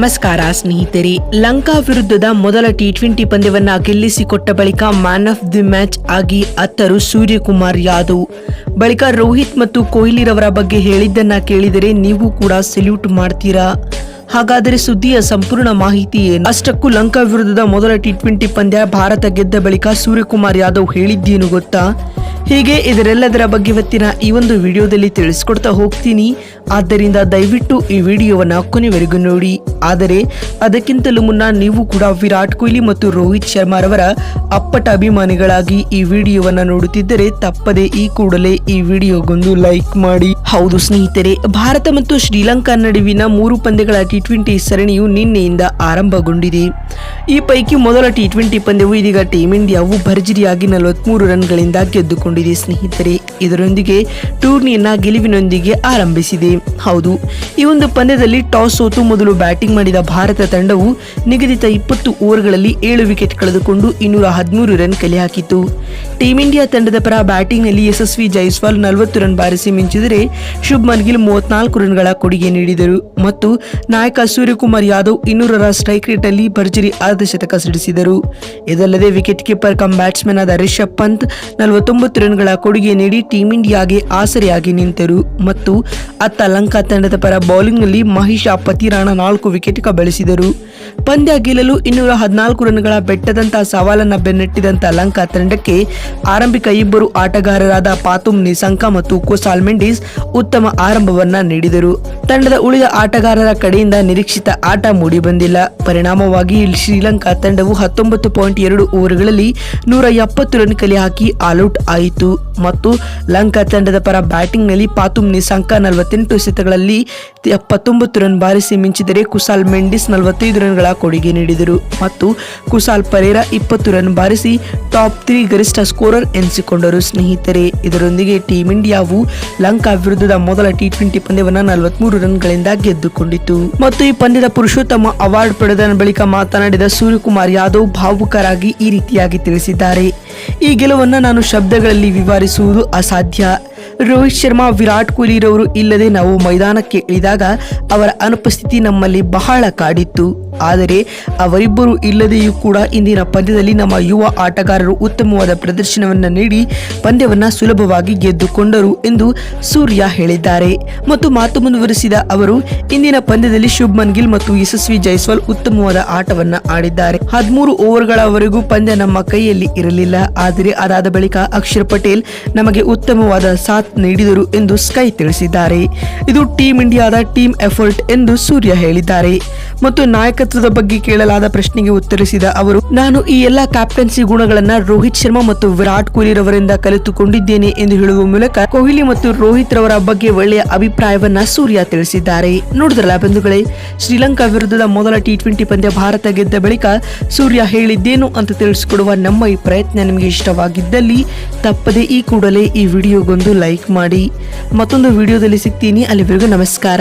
ನಮಸ್ಕಾರ ಸ್ನೇಹಿತರೆ, ಲಂಕಾ ವಿರುದ್ಧದ ಮೊದಲ ಟಿ ಟ್ವೆಂಟಿ ಪಂದ್ಯವನ್ನ ಗೆಲ್ಲಿಸಿಕೊಟ್ಟ ಬಳಿಕ ಮ್ಯಾನ್ ಆಫ್ ದಿ ಮ್ಯಾಚ್ ಆಗಿ ಅತ್ತರು ಸೂರ್ಯಕುಮಾರ್ ಯಾದವ್. ಬಳಿಕ ರೋಹಿತ್ ಮತ್ತು ಕೊಹ್ಲಿರವರ ಬಗ್ಗೆ ಹೇಳಿದ್ದನ್ನ ಕೇಳಿದರೆ ನೀವು ಕೂಡ ಸೆಲ್ಯೂಟ್ ಮಾಡ್ತೀರಾ? ಹಾಗಾದರೆ ಸುದ್ದಿಯ ಸಂಪೂರ್ಣ ಮಾಹಿತಿ ಏನು? ಅಷ್ಟಕ್ಕೂ ಲಂಕಾ ವಿರುದ್ಧದ ಮೊದಲ ಟಿ ಟ್ವೆಂಟಿ ಪಂದ್ಯ ಭಾರತ ಗೆದ್ದ ಬಳಿಕ ಸೂರ್ಯಕುಮಾರ್ ಯಾದವ್ ಹೇಳಿದ್ದೇನು ಗೊತ್ತಾ? ಹೀಗೆ ಇದರೆಲ್ಲದರ ಬಗ್ಗೆ ಇವತ್ತಿನ ಈ ಒಂದು ವಿಡಿಯೋದಲ್ಲಿ ತಿಳಿಸ್ಕೊಡ್ತಾ ಹೋಗ್ತೀನಿ. ಆದ್ದರಿಂದ ದಯವಿಟ್ಟು ಈ ವಿಡಿಯೋವನ್ನು ಕೊನೆವರೆಗೂ ನೋಡಿ. ಆದರೆ, ಅದಕ್ಕಿಂತಲೂ ಮುನ್ನ ನೀವು ಕೂಡ ವಿರಾಟ್ ಕೊಹ್ಲಿ ಮತ್ತು ರೋಹಿತ್ ಶರ್ಮಾರವರ ಅಪ್ಪಟ ಅಭಿಮಾನಿಗಳಾಗಿ ಈ ವಿಡಿಯೋವನ್ನು ನೋಡುತ್ತಿದ್ದರೆ ತಪ್ಪದೆ ಈ ಕೂಡಲೇ ಈ ವಿಡಿಯೋಗೊಂದು ಲೈಕ್ ಮಾಡಿ. ಹೌದು ಸ್ನೇಹಿತರೆ, ಭಾರತ ಮತ್ತು ಶ್ರೀಲಂಕಾ ನಡುವಿನ ಮೂರು ಪಂದ್ಯಗಳ ಟಿ ಟ್ವೆಂಟಿ ಸರಣಿಯು ನಿನ್ನೆಯಿಂದ ಆರಂಭಗೊಂಡಿದೆ. ಈ ಪೈಕಿ ಮೊದಲ ಟಿ ಟ್ವೆಂಟಿ ಪಂದ್ಯವು ಇದೀಗ ಟೀಮ್ ಇಂಡಿಯಾವು ಭರ್ಜರಿಯಾಗಿ ನಲವತ್ಮೂರು ರನ್ಗಳಿಂದ ಗೆದ್ದುಕೊಂಡಿದೆ ಸ್ನೇಹಿತರೆ. ಇದರೊಂದಿಗೆ ಟೂರ್ನಿಯನ್ನ ಗೆಲುವಿನೊಂದಿಗೆ ಆರಂಭಿಸಿದೆ. ಹೌದು, ಈ ಒಂದು ಪಂದ್ಯದಲ್ಲಿ ಟಾಸ್ ಸೋತು ಮೊದಲು ಬ್ಯಾಟಿಂಗ್ ಮಾಡಿದ ಭಾರತ ತಂಡವು ನಿಗದಿತ ಇಪ್ಪತ್ತು ಓವರ್ಗಳಲ್ಲಿ ಏಳು ವಿಕೆಟ್ ಕಳೆದುಕೊಂಡು ಇನ್ನೂರ ಹದಿಮೂರು ರನ್ ಕಲೆ ಹಾಕಿತು ಟೀಂ ಇಂಡಿಯಾ ತಂಡದ ಪರ ಬ್ಯಾಟಿಂಗ್ನಲ್ಲಿ ಯಶಸ್ವಿ ಜೈಸ್ವಾಲ್ ನಲವತ್ತು ರನ್ ಬಾರಿಸಿ ಮಿಂಚಿದರೆ ಶುಭ್ಮನ್ ಗಿಲ್ ಮೂವತ್ನಾಲ್ಕು ರನ್ಗಳ ಕೊಡುಗೆ ನೀಡಿದರು. ಮತ್ತು ನಾಯಕ ಸೂರ್ಯಕುಮಾರ್ ಯಾದವ್ ಇನ್ನೂರರ ಸ್ಟ್ರೈಕ್ ರೇಟ್ನಲ್ಲಿ ಭರ್ಜರಿ ಅರ್ಧಶತಕ ಸಿಡಿಸಿದರು. ಇದಲ್ಲದೆ ವಿಕೆಟ್ ಕೀಪರ್ ಕಮ್ ಬ್ಯಾಟ್ಸ್ಮನ್ ಆದ ರಿಷಬ್ ಪಂತ್ ನಲವತ್ತೊಂಬತ್ತು ರನ್ಗಳ ಕೊಡುಗೆ ನೀಡಿ ಟೀಂ ಇಂಡಿಯಾಗೆ ಆಸರೆಯಾಗಿ ನಿಂತರು. ಮತ್ತು ಅತ್ತ ಲಂಕಾ ತಂಡದ ಪರ ಬೌಲಿಂಗ್ನಲ್ಲಿ ಮಹಿಷ ಪತಿರಾಣ ನಾಲ್ಕು ವಿಕೆಟ್ ಕಬಳಿಸಿದರು. ಪಂದ್ಯ ಗೆಲ್ಲಲು ಇನ್ನೂರ ಹದಿನಾಲ್ಕು ರನ್ಗಳ ಬೆಟ್ಟದಂತಹ ಸವಾಲನ್ನು ಬೆನ್ನಟ್ಟಿದಂತ ಲಂಕಾ ತಂಡಕ್ಕೆ ಆರಂಭಿಕ ಇಬ್ಬರು ಆಟಗಾರರಾದ ಪಾತುಮ್ ನಿಸಂಕ ಮತ್ತು ಕುಸಾಲ್ ಮೆಂಡಿಸ್ ಉತ್ತಮ ಆರಂಭವನ್ನ ನೀಡಿದರು. ತಂಡದ ಉಳಿದ ಆಟಗಾರರ ಕಡೆಯಿಂದ ನಿರೀಕ್ಷಿತ ಆಟ ಮೂಡಿಬಂದಿಲ್ಲ. ಪರಿಣಾಮವಾಗಿ ಶ್ರೀಲಂಕಾ ತಂಡವು ಹತ್ತೊಂಬತ್ತು ಪಾಯಿಂಟ್ ಎರಡು ಓವರ್ಗಳಲ್ಲಿ ನೂರ ಎಪ್ಪತ್ತು ರನ್ ಕಲೆ ಹಾಕಿ ಆಲ್ಔಟ್ ಆಯಿತು. ಮತ್ತು ಲಂಕಾ ತಂಡದ ಪರ ಬ್ಯಾಟಿಂಗ್ನಲ್ಲಿ ಪಾತುಮ್ ನಿಸಾಂಕ ನಲವತ್ತೆಂಟು ಎಸೆತಗಳಲ್ಲಿ ಎಪ್ಪತ್ತೊಂಬತ್ತು ರನ್ ಬಾರಿಸಿ ಮಿಂಚಿದರೆ ಕುಸಾಲ್ ಮೆಂಡಿಸ್ ನಲವತ್ತೈದು ರನ್ಗಳ ಕೊಡುಗೆ ನೀಡಿದರು. ಮತ್ತು ಕುಸಾಲ್ ಪರೇರ ಇಪ್ಪತ್ತು ರನ್ ಬಾರಿಸಿ ಟಾಪ್ ತ್ರೀ ಗರಿಷ್ಠ ಸ್ಕೋರರ್ ಎನಿಸಿಕೊಂಡರು. ಸ್ನೇಹಿತರೆ, ಇದರೊಂದಿಗೆ ಟೀಂ ಇಂಡಿಯಾವು ಲಂಕಾ ವಿರುದ್ಧದ ಮೊದಲ ಟಿ ಟ್ವೆಂಟಿ ಪಂದ್ಯವನ್ನು ನಲವತ್ಮೂರು ರನ್ಗಳಿಂದ ಗೆದ್ದುಕೊಂಡಿತು. ಮತ್ತು ಈ ಪಂದ್ಯದ ಪುರುಷೋತ್ತಮ ಅವಾರ್ಡ್ ಪಡೆದ ಬಳಿಕ ಮಾತನಾಡಿದ ಸೂರ್ಯಕುಮಾರ್ ಯಾದವ್ ಭಾವುಕರಾಗಿ ಈ ರೀತಿಯಾಗಿ ತಿಳಿಸಿದ್ದಾರೆ. ಈ ಗೆಲುವನ್ನು ನಾನು ಶಬ್ದಗಳಲ್ಲಿ ವಿವರಿಸುವುದು ಅಸಾಧ್ಯ. ರೋಹಿತ್ ಶರ್ಮಾ, ವಿರಾಟ್ ಕೊಹ್ಲಿರವರು ಇಲ್ಲದೆ ನಾವು ಮೈದಾನಕ್ಕೆ ಇಳಿದಾಗ ಅವರ ಅನುಪಸ್ಥಿತಿ ನಮ್ಮಲ್ಲಿ ಬಹಳ ಕಾಡಿತ್ತು. ಆದರೆ ಅವರಿಬ್ಬರು ಇಲ್ಲದೆಯೂ ಕೂಡ ಇಂದಿನ ಪಂದ್ಯದಲ್ಲಿ ನಮ್ಮ ಯುವ ಆಟಗಾರರು ಉತ್ತಮವಾದ ಪ್ರದರ್ಶನವನ್ನು ನೀಡಿ ಪಂದ್ಯವನ್ನು ಸುಲಭವಾಗಿ ಗೆದ್ದುಕೊಂಡರು ಎಂದು ಸೂರ್ಯ ಹೇಳಿದ್ದಾರೆ. ಮತ್ತು ಮಾತು ಮುಂದುವರಿಸಿದ ಅವರು, ಇಂದಿನ ಪಂದ್ಯದಲ್ಲಿ ಶುಭ್ಮನ್ ಗಿಲ್ ಮತ್ತು ಯಶಸ್ವಿ ಜೈಸ್ವಾಲ್ ಉತ್ತಮವಾದ ಆಟವನ್ನು ಆಡಿದ್ದಾರೆ. ಹದಿಮೂರು ಓವರ್ಗಳವರೆಗೂ ಪಂದ್ಯ ನಮ್ಮ ಕೈಯಲ್ಲಿ ಇರಲಿಲ್ಲ. ಆದರೆ ಅದಾದ ಬಳಿಕ ಅಕ್ಷರ್ ಪಟೇಲ್ ನಮಗೆ ಉತ್ತಮವಾದ ಸಾಥ್ ನೀಡಿದರು ಎಂದು ಸ್ಕೈ ತಿಳಿಸಿದ್ದಾರೆ. ಇದು ಟೀಂ ಇಂಡಿಯಾದ ಟೀಮ್ ಎಫರ್ಟ್ ಎಂದು ಸೂರ್ಯ ಹೇಳಿದ್ದಾರೆ. ಮತ್ತು ನಾಯಕತ್ವದ ಬಗ್ಗೆ ಕೇಳಲಾದ ಪ್ರಶ್ನೆಗೆ ಉತ್ತರಿಸಿದ ಅವರು, ನಾನು ಈ ಎಲ್ಲಾ ಕ್ಯಾಪ್ಟನ್ಸಿ ಗುಣಗಳನ್ನ ರೋಹಿತ್ ಶರ್ಮಾ ಮತ್ತು ವಿರಾಟ್ ಕೊಹ್ಲಿ ರವರಿಂದ ಕಲಿತುಕೊಂಡಿದ್ದೇನೆ ಎಂದು ಹೇಳುವ ಮೂಲಕ ಕೊಹ್ಲಿ ಮತ್ತು ರೋಹಿತ್ ರವರ ಬಗ್ಗೆ ಒಳ್ಳೆಯ ಅಭಿಪ್ರಾಯವನ್ನ ಸೂರ್ಯ ತಿಳಿಸಿದ್ದಾರೆ. ನೋಡಿದ್ರಲ್ಲ ಬಂಧುಗಳೇ, ಶ್ರೀಲಂಕಾ ವಿರುದ್ಧದ ಮೊದಲ ಟಿ ಟ್ವೆಂಟಿ ಪಂದ್ಯ ಭಾರತ ಗೆದ್ದ ಬಳಿಕ ಸೂರ್ಯ ಹೇಳಿದ್ದೇನು ಅಂತ ತಿಳಿಸಿಕೊಡುವ ನಮ್ಮ ಈ ಪ್ರಯತ್ನ ನಿಮಗೆ ಇಷ್ಟವಾಗಿದ್ದಲ್ಲಿ ತಪ್ಪದೆ ಈ ಕೂಡಲೇ ಈ ವಿಡಿಯೋಗೊಂದು ಲೈಕ್ ಮಾಡಿ. ಮತ್ತೊಂದು ವಿಡಿಯೋದಲ್ಲಿ ಸಿಗ್ತೀನಿ. ಅಲ್ಲಿವರೆಗೂ ನಮಸ್ಕಾರ.